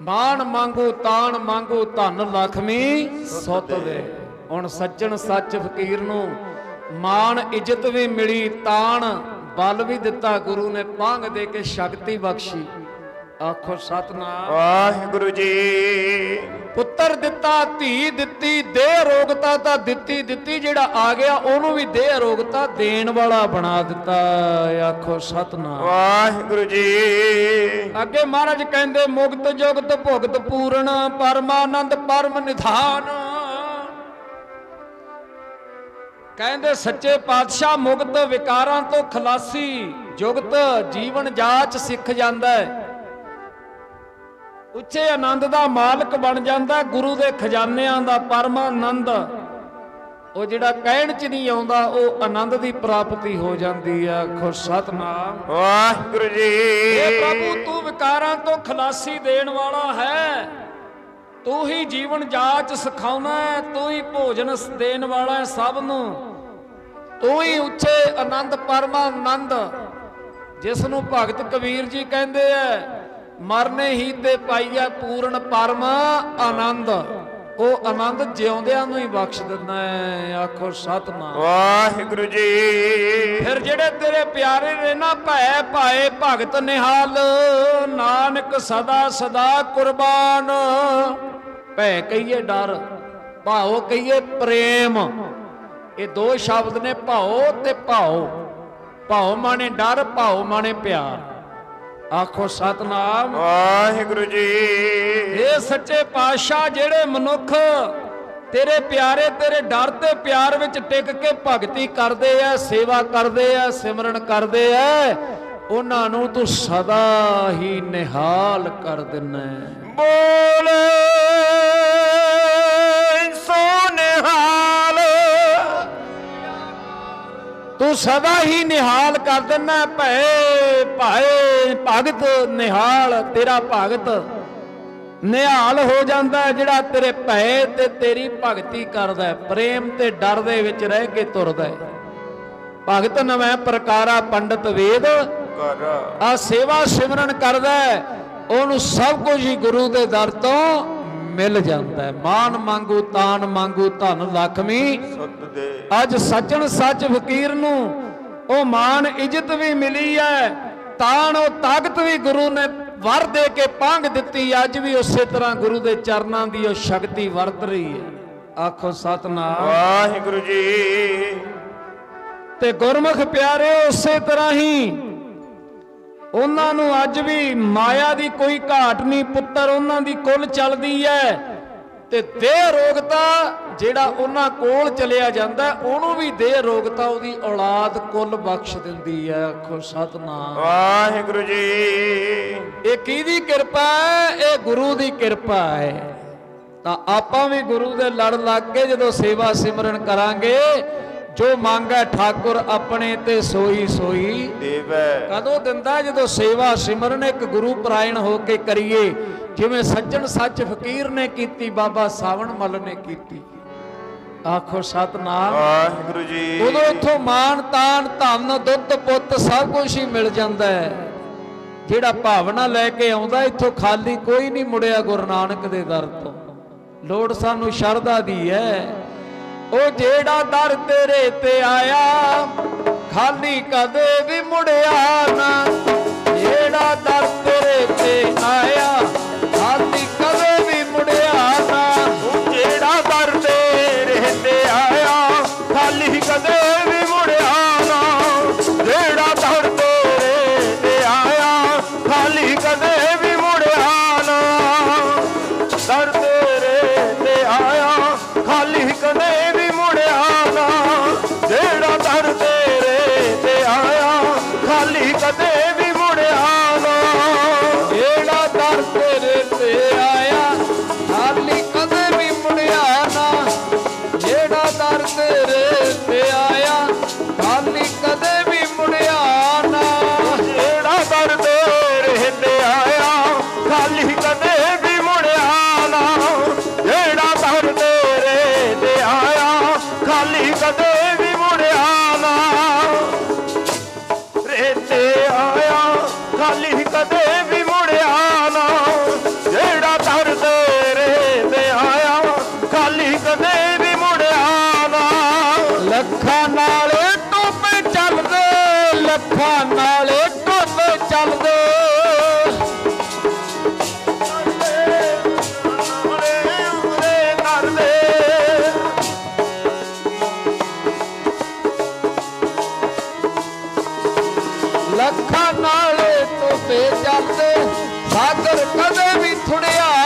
ਮਾਣ ਮੰਗੂ, ਤਾਣ ਮੰਗੂ, ਧਨ ਲਖਮੀ ਸੁੱਤ ਦੇ ਹੁਣ ਸੱਜਣ ਸੱਚ ਫਕੀਰ ਨੂੰ ਮਾਣ ਇੱਜ਼ਤ ਵੀ ਮਿਲੀ, ਤਾਣ ਬਲ ਵੀ ਦਿੱਤਾ ਗੁਰੂ ਨੇ ਪਾਂਗ ਦੇ ਕੇ ਸ਼ਕਤੀ ਬਖਸ਼ੀ। ਆਖੋ ਸਤਨਾਮ। ਵਾਹਿਗੁਰੂ ਜੀ। ਪੁੱਤਰ ਦਿੱਤਾ ਧੀ ਦਿੱਤੀ ਦੇਹ ਰੋਗਤਾ ਤਾਂ ਦਿੱਤੀ ਦਿੱਤੀ ਜਿਹੜਾ ਆ ਗਿਆ ਉਹਨੂੰ ਵੀ ਦੇਹ ਰੋਗਤਾ ਦੇਣ ਵਾਲਾ ਬਣਾ ਦਿੱਤਾ ਆਖੋ ਸਤਨਾਮ। ਵਾਹਿਗੁਰੂ ਜੀ। ਅੱਗੇ ਮਹਾਰਾਜ ਕਹਿੰਦੇ ਮੁਕਤ ਜੁਗਤ ਭੁਗਤ ਪੂਰਨ ਪਰਮਾਨੰਦ ਪਰਮ ਨਿਧਾਨ। ਕਹਿੰਦੇ ਸੱਚੇ ਪਾਤਸ਼ਾਹ ਮੁਕਤ ਵਿਕਾਰਾਂ ਤੋਂ ਖਲਾਸੀ ਜੁਗਤ ਜੀਵਨ ਜਾਚ ਸਿੱਖ ਜਾਂਦਾ ਹੈ। ਉੱਚੇ ਆਨੰਦ ਦਾ ਮਾਲਕ ਬਣ ਜਾਂਦਾ ਗੁਰੂ ਦੇ ਖਜ਼ਾਨਿਆਂ ਦਾ ਪਰਮਾਨੰਦ ਉਹ ਜਿਹੜਾ ਕਹਿਣ ਚ ਨਹੀਂ ਆਉਂਦਾ ਉਹ ਆਨੰਦ ਦੀ ਪ੍ਰਾਪਤੀ ਹੋ ਜਾਂਦੀ ਆ। ਆਖੋ ਸਤਨਾਮ। ਵਾਹਿਗੁਰੂ ਜੀ। ਏ ਪ੍ਰਭੂ ਤੂੰ ਵਿਕਾਰਾਂ ਤੋਂ ਖਲਾਸੀ ਦੇਣ ਵਾਲਾ ਹੈ। ਤੂੰ ਹੀ ਜੀਵਨ ਜਾਚ ਸਿਖਾਉਣਾ ਹੈ ਤੂੰ ਹੀ ਭੋਜਨ ਦੇਣ ਵਾਲਾ ਹੈ ਸਭ ਨੂੰ। ਤੂੰ ਹੀ ਉੱਚੇ ਆਨੰਦ ਪਰਮਾਨੰਦ ਜਿਸ ਨੂੰ ਭਗਤ ਕਬੀਰ ਜੀ ਕਹਿੰਦੇ ਐ ਮਰਨੇ ਹੀ ਤੇ ਪਾਈਆ ਪੂਰਨ ਪਰਮ ਆਨੰਦ। ਉਹ ਆਨੰਦ ਜਿਉਂਦਿਆਂ ਨੂੰ ਹੀ ਬਖਸ਼ ਦਿੰਦਾ ਹੈ। ਆਖੋ ਸਤਨਾਮ। ਵਾਹਿਗੁਰੂ ਜੀ। ਫਿਰ ਜਿਹੜੇ ਤੇਰੇ ਪਿਆਰੇ ਨੇ ਨਾ ਭੈ ਭਾਏ ਭਗਤ ਨਿਹਾਲ ਨਾਨਕ ਸਦਾ ਸਦਾ ਕੁਰਬਾਨ। ਭੈ ਕਹੀਏ ਡਰ ਭਾਉ ਕਹੀਏ ਪ੍ਰੇਮ। ਇਹ ਦੋ ਸ਼ਬਦ ਨੇ ਭਾਉ ਤੇ ਭਾਉ। ਭਾਉ ਮਾਨੇ ਡਰ ਭਾਉ ਮਾਨੇ ਪਿਆਰ। ਆਖੋ ਸਤਨਾਮ। ਵਾਹਿਗੁਰੂ ਜੀ। ਇਹ ਸੱਚੇ ਪਾਤਸ਼ਾਹ ਜਿਹੜੇ ਮਨੁੱਖ ਤੇਰੇ ਪਿਆਰੇ ਤੇਰੇ ਡਰ ਤੇ ਪਿਆਰ ਵਿੱਚ ਟਿਕ ਕੇ ਭਗਤੀ ਕਰਦੇ ਆ ਸੇਵਾ ਕਰਦੇ ਆ ਸਿਮਰਨ ਕਰਦੇ ਆ ਉਹਨਾਂ ਨੂੰ ਤੂੰ ਸਦਾ ਹੀ ਨਿਹਾਲ ਕਰ ਦਿੰਨਾ। ਬੋਲੇ। ਤੂੰ ਸਦਾ ਹੀ ਨਿਹਾਲ ਕਰ ਦਿੰਨਾ। ਭੈ ਭਾਏ ਭਗਤ ਨਿਹਾਲ ਤੇਰਾ ਭਗਤ ਨਿਹਾਲ ਹੋ ਜਾਂਦਾ ਜਿਹੜਾ ਤੇਰੇ ਭੈ ਤੇ ਤੇਰੀ ਭਗਤੀ ਕਰਦਾ। ਪ੍ਰੇਮ ਤੇ ਡਰ ਦੇ ਵਿੱਚ ਰਹਿ ਕੇ ਤੁਰਦਾ ਭਗਤ ਨਵੇਂ ਪ੍ਰਕਾਰਾ ਪੰਡਤ ਵੇਦ ਕਰ ਆ ਸੇਵਾ ਸਿਮਰਨ ਕਰਦਾ ਉਹਨੂੰ ਸਭ ਕੁਝ ਹੀ ਗੁਰੂ ਦੇ ਦਰ ਤੋਂ ਮਿਲ ਜਾਂਦਾ ਮਾਨ ਮੰਗੂ ਤਾਨ ਮੰਗੂ ਧਨ ਲਖਮੀ। ਸੁੱਤ ਦੇ ਅੱਜ ਸੱਜਣ ਸੱਚ ਫਕੀਰ ਨੂੰ ਉਹ ਮਾਨ ਇੱਜ਼ਤ ਵੀ ਮਿਲੀ ਹੈ ਤਾਣ ਉਹ ਤਾਕਤ ਵੀ ਗੁਰੂ ਨੇ ਵਰ ਦੇ ਕੇ ਪੰਗ ਦਿੱਤੀ ਅੱਜ ਵੀ ਉਸੇ ਤਰ੍ਹਾਂ ਗੁਰੂ ਦੇ ਚਰਨਾਂ ਦੀ ਉਹ ਸ਼ਕਤੀ ਵਰਤ ਰਹੀ ਹੈ। ਆਖੋ ਸਤਨਾਮ। ਵਾਹਿਗੁਰੂ ਜੀ। ਤੇ ਗੁਰਮੁਖ ਪਿਆਰੇ ਉਸੇ ਤਰ੍ਹਾਂ ਹੀ ਉਹਨਾਂ ਨੂੰ ਅੱਜ ਵੀ ਮਾਇਆ ਦੀ ਕੋਈ ਘਾਟ ਨਹੀਂ ਪੁੱਤਰ ਉਹਨਾਂ ਦੀ ਕੁੱਲ ਚੱਲਦੀ ਹੈ ਤੇ ਦੇਹ ਰੋਗਤਾ ਜਿਹੜਾ ਉਹਨਾਂ ਕੋਲ ਚਲਿਆ ਜਾਂਦਾ ਉਹਨੂੰ ਵੀ ਦੇਹ ਰੋਗਤਾ ਉਹਦੀ ਔਲਾਦ ਕੁੱਲ ਬਖਸ਼ ਦਿੰਦੀ ਹੈ ਆਖੋ ਸਤਨਾਮ। ਵਾਹਿਗੁਰੂ ਜੀ। ਇਹ ਕਿਹਦੀ ਕਿਰਪਾ ਹੈ ਇਹ ਗੁਰੂ ਦੀ ਕਿਰਪਾ ਹੈ ਤਾਂ ਆਪਾਂ ਵੀ ਗੁਰੂ ਦੇ ਲੜ ਲੱਗ ਕੇ ਜਦੋਂ ਸੇਵਾ ਸਿਮਰਨ ਕਰਾਂਗੇ ਜੋ ਮੰਗੈ ਠਾਕੁਰ ਆਪਣੇ ਤੇ ਸੋਈ ਸੋਈ। ਦੇਵੈ। ਕਦੋਂ ਦਿੰਦਾ ਜਦੋਂ ਸੇਵਾ ਸਿਮਰਨ ਇੱਕ ਗੁਰੂ ਪਰਾਇਣ ਹੋ ਕੇ ਕਰੀਏ। ਜਿਵੇਂ ਸੱਜਣ ਸੱਚ ਫਕੀਰ ਨੇ ਕੀਤੀ ਬਾਬਾ ਸਾਵਣ ਮੱਲ ਨੇ ਕੀਤੀ। ਆਖੋ ਸਤਨਾਮ। ਵਾਹਿਗੁਰੂ ਜੀ। ਉਦੋਂ ਇੱਥੋਂ ਮਾਨ ਤਾਨ ਧਨ ਦੁੱਧ ਪੁੱਤ ਸਭ ਕੁਝ ਹੀ ਮਿਲ ਜਾਂਦਾ ਹੈ। ਜਿਹੜਾ ਭਾਵਨਾ ਲੈ ਕੇ ਆਉਂਦਾ ਇੱਥੋਂ ਖਾਲੀ ਕੋਈ ਨਹੀਂ ਮੁੜਿਆ ਗੁਰੂ ਨਾਨਕ ਦੇ ਦਰ ਤੋਂ। ਲੋੜ ਸਾਨੂੰ ਸ਼ਰਧਾ ਦੀ ਹੈ। ਉਹ ਜਿਹੜਾ ਦਰ ਤੇਰੇ ਤੇ ਆਇਆ ਖਾਲੀ ਕਦੇ ਵੀ ਮੁੜਿਆ ਨਾ। ਜਿਹੜਾ ਖਾਲੀ ਕਦੇ ਵੀ ਮੁੜਿਆ ਨਾ। ਜਿਹੜਾ ਦਰ ਤੇਰੇ ਆਇਆ, ਖਾਲੀ ਕਦੇ ਵੀ ਮੁੜਿਆ ਨਾ। ਲੱਖਾਂ ਨਾਲ ਟੁੱਪ ਚੱਲਦੇ, ਲੱਖਾਂ ਨਾਲ ਟੁੱਪ ਚੱਲਦੇ। ਲੱਖਾਂ ਨਾਲੇ ਤੋਪੇ ਜਾਂਦੇ। ਸਾਗਰ ਕਦੇ ਵੀ ਥੁੜਿਆ